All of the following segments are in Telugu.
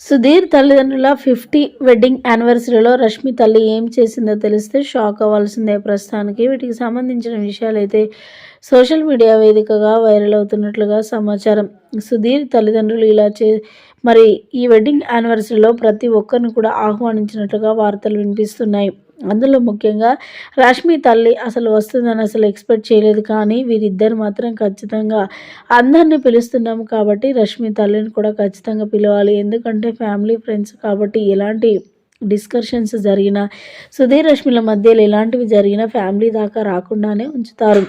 సుధీర్ తల్లిదండ్రుల ఫిఫ్టీ వెడ్డింగ్ యానివర్సరీలో రష్మి తల్లి ఏం చేసిందో తెలిస్తే షాక్ అవ్వాల్సిందే ప్రస్తుతానికి. వీటికి సంబంధించిన విషయాలైతే సోషల్ మీడియా వేదికగా వైరల్ అవుతున్నట్లుగా సమాచారం. సుధీర్ తల్లిదండ్రులు ఇలా చే మరి ఈ వెడ్డింగ్ యానివర్సరీలో ప్రతి ఒక్కరిని కూడా ఆహ్వానించినట్లుగా వార్తలు వినిపిస్తున్నాయి. అందులో ముఖ్యంగా రష్మి తల్లి అసలు వస్తుందని అసలు ఎక్స్పెక్ట్ చేయలేదు కానీ వీరిద్దరు మాత్రం ఖచ్చితంగా అందరిని పిలుస్తున్నాము కాబట్టి రష్మి తల్లిని కూడా ఖచ్చితంగా పిలవాలి. ఎందుకంటే ఫ్యామిలీ ఫ్రెండ్స్ కాబట్టి ఎలాంటి డిస్కషన్స్ జరిగినా సుధీర్ రష్మిల మధ్యలో ఎలాంటివి జరిగినా ఫ్యామిలీ దాకా రాకుండానే ఉంచుతారు.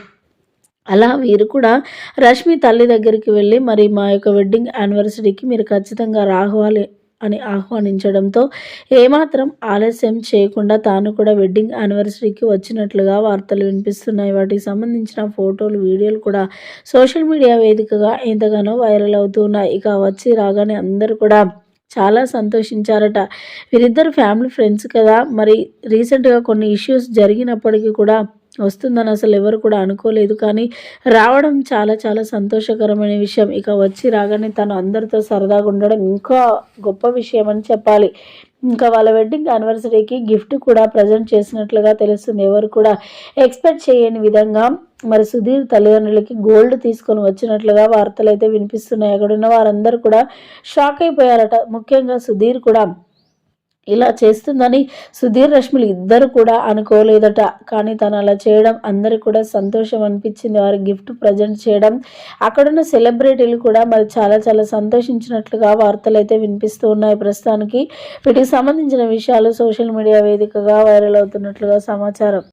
అలా వీరు కూడా రష్మి తల్లి దగ్గరికి వెళ్ళి మరి మా యొక్క వెడ్డింగ్ యానివర్సరీకి మీరు ఖచ్చితంగా రావాలి అని ఆహ్వానించడంతో ఏమాత్రం ఆలస్యం చేయకుండా తాను కూడా వెడ్డింగ్ యానివర్సరీకి వచ్చినట్లుగా వార్తలు వినిపిస్తున్నాయి. వాటికి సంబంధించిన ఫోటోలు వీడియోలు కూడా సోషల్ మీడియా వేదికగా ఎంతగానో వైరల్ అవుతున్నాయి ఇక వచ్చి రాగానే అందరూ కూడా చాలా సంతోషించారట. వీరిద్దరు ఫ్యామిలీ ఫ్రెండ్స్ కదా. మరి రీసెంట్గా కొన్ని ఇష్యూస్ జరిగినప్పటికీ కూడా వస్తుందని అసలు ఎవరు కూడా అనుకోలేదు. కానీ రావడం చాలా చాలా సంతోషకరమైన విషయం. ఇక వచ్చి రాగానే తను అందరితో సరదాగా ఉండడం ఇంకా గొప్ప విషయం అని చెప్పాలి. ఇంకా వాళ్ళ వెడ్డింగ్ యానివర్సరీకి గిఫ్ట్ కూడా ప్రజెంట్ చేసినట్లుగా తెలుస్తుంది. ఎవరు కూడా ఎక్స్పెక్ట్ చేయని విధంగా మరి సుధీర్ తల్లిదండ్రులకి గోల్డ్ తీసుకొని వచ్చినట్లుగా వార్తలు అయితే వినిపిస్తున్నాయి. అక్కడ ఉన్న వారందరూ కూడా షాక్ అయిపోయారట. ముఖ్యంగా సుధీర్ కూడా ఇలా చేస్తుందని సుధీర్ రష్మిలు ఇద్దరు కూడా అనుకోలేదట. కానీ తను అలా చేయడం అందరికీ కూడా సంతోషం అనిపించింది. వారి గిఫ్ట్ ప్రజెంట్ చేయడం అక్కడున్న సెలబ్రిటీలు కూడా మరి చాలా చాలా సంతోషించినట్లుగా వార్తలు అయితే వినిపిస్తూ ఉన్నాయి ప్రస్తుతానికి. వీటికి సంబంధించిన విషయాలు సోషల్ మీడియా వేదికగా వైరల్ అవుతున్నట్లుగా సమాచారం.